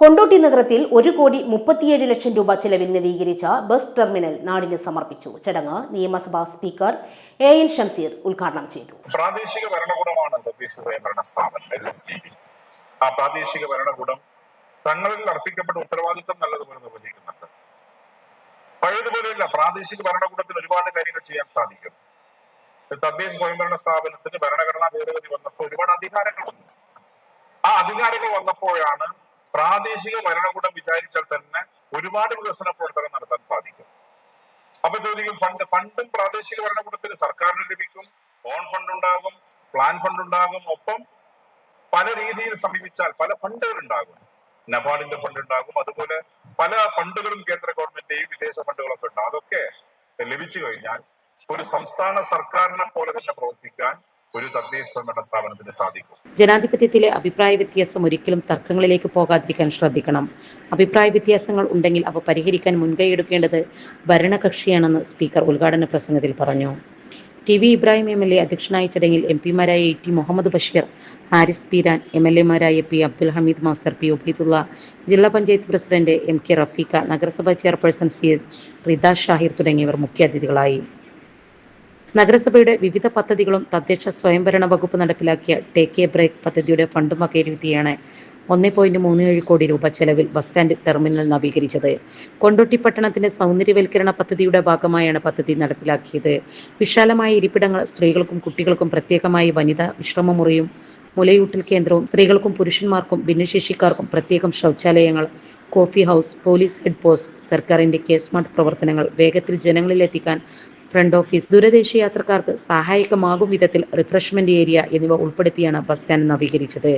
കൊണ്ടോട്ടി നഗരത്തിൽ ഒരു കോടി മുപ്പത്തിയേഴ് ലക്ഷം രൂപ ചെലവിൽ നവീകരിച്ച ബസ് ടെർമിനൽ നാടിന് സമർപ്പിച്ചു. ചടങ്ങ് നിയമസഭാ സ്പീക്കർ എ എൻ ഷംസീർ ഉദ്ഘാടനം ചെയ്തു. പ്രാദേശിക ഭരണകൂടമാണ് സ്വയംഭരണ സ്ഥാപനം ആ പ്രാദേശിക ഭരണകൂടം തങ്ങളിൽ അർപ്പിക്കപ്പെട്ട ഉത്തരവാദിത്വം നല്ലതുപോലെ നിർവഹിക്കുന്നുണ്ട്. പഴയതുപോലെയല്ല പ്രാദേശിക ഭരണകൂടത്തിന് ഒരുപാട് കാര്യങ്ങൾ ചെയ്യാൻ സാധിക്കും. തദ്ദേശ സ്വയംഭരണ സ്ഥാപനത്തിന് ഭരണഘടനാ ഭേദഗതി വന്നപ്പോൾ ഒരുപാട് അധികാരങ്ങൾ വന്നു ആ അധികാരങ്ങൾ വന്നപ്പോഴാണ് പ്രാദേശിക ഭരണകൂടം വിചാരിച്ചാൽ തന്നെ ഒരുപാട് വികസന പ്രവർത്തനം നടത്താൻ സാധിക്കും. അപ്പൊ ചോദിക്കും ഫണ്ട് ഫണ്ടും പ്രാദേശിക ഭരണകൂടത്തിന് സർക്കാരിന് ലഭിക്കും. ഓൺ ഫണ്ട് ഉണ്ടാകും പ്ലാൻ ഫണ്ട് ഉണ്ടാകും. ഒപ്പം പല രീതിയിൽ സമീപിച്ചാൽ പല ഫണ്ടുകൾ ഉണ്ടാകും. നബാർഡിന്റെ ഫണ്ട് ഉണ്ടാകും. അതുപോലെ പല ഫണ്ടുകളും കേന്ദ്ര ഗവൺമെന്റിന്റെയും വിദേശ ഫണ്ടുകളൊക്കെ ഉണ്ട് അതൊക്കെ ലഭിച്ചു കഴിഞ്ഞാൽ ഒരു സംസ്ഥാന സർക്കാരിനെ പോലെ തന്നെ പ്രവർത്തിക്കാൻ ഒരു തദ്ദേശ സ്വയംഭരണ സ്ഥാപനത്തിന് സാധിക്കും. ജനാധിപത്യത്തിലെ അഭിപ്രായ വ്യത്യാസം ഒരിക്കലും തർക്കങ്ങളിലേക്ക് പോകാതിരിക്കാൻ ശ്രദ്ധിക്കണം. അഭിപ്രായ വ്യത്യാസങ്ങൾ ഉണ്ടെങ്കിൽ അവ പരിഹരിക്കാൻ മുൻകൈയെടുക്കേണ്ടത് ഭരണകക്ഷിയാണെന്ന് സ്പീക്കർ ഉദ്ഘാടന പ്രസംഗത്തിൽ പറഞ്ഞു. T V Ibrahim M L A അധ്യക്ഷനായ ചടങ്ങിൽ M പിമാരായ A T Muhammad Basheer Haris Peeran M L എമാരായ P Abdul Hameed master P Ubaidulla ജില്ലാ panchayat president M K Rafeeqa നഗരസഭാ ചെയർപേഴ്സൺ സി റിദ ഷാഹിർ തുടങ്ങിയവർ മുഖ്യാതിഥികളായി. നഗരസഭയുടെ വിവിധ പദ്ധതികളും തദ്ദേശ സ്വയംഭരണ വകുപ്പ് നടപ്പിലാക്കിയ ടേക്ക് എ ബ്രേക്ക് പദ്ധതിയുടെ ഫണ്ടും വകയിരുത്തിയാണ് ഒന്നേ പോയിന്റ് മൂന്ന് ഏഴ് കോടി രൂപ ചെലവിൽ ബസ് സ്റ്റാൻഡ് ടെർമിനൽ നവീകരിച്ചത്. കൊണ്ടോട്ടി പട്ടണത്തിന്റെ സൗന്ദര്യവൽക്കരണ പദ്ധതിയുടെ ഭാഗമായാണ് പദ്ധതി നടപ്പിലാക്കിയത്. വിശാലമായ ഇരിപ്പിടങ്ങൾ സ്ത്രീകൾക്കും കുട്ടികൾക്കും പ്രത്യേകമായി വനിതാ വിശ്രമമുറിയും മുലയൂട്ടൽ കേന്ദ്രവും സ്ത്രീകൾക്കും പുരുഷന്മാർക്കും ഭിന്നശേഷിക്കാർക്കും പ്രത്യേകം ശൗചാലയങ്ങൾ coffee house police head post സർക്കാരിന്റെ കെ സ്മാർട്ട് പ്രവർത്തനങ്ങൾ വേഗത്തിൽ ജനങ്ങളിലെത്തിക്കാൻ ഫ്രണ്ട് ഓഫീസ് ദൂരദേശ യാത്രക്കാർക്ക് സഹായകമാകും വിധത്തിൽ റിഫ്രഷ്മെന്റ് ഏരിയ എന്നിവ ഉൾപ്പെടുത്തിയാണ് ബസ് സ്റ്റാൻഡ് നവീകരിച്ചത്.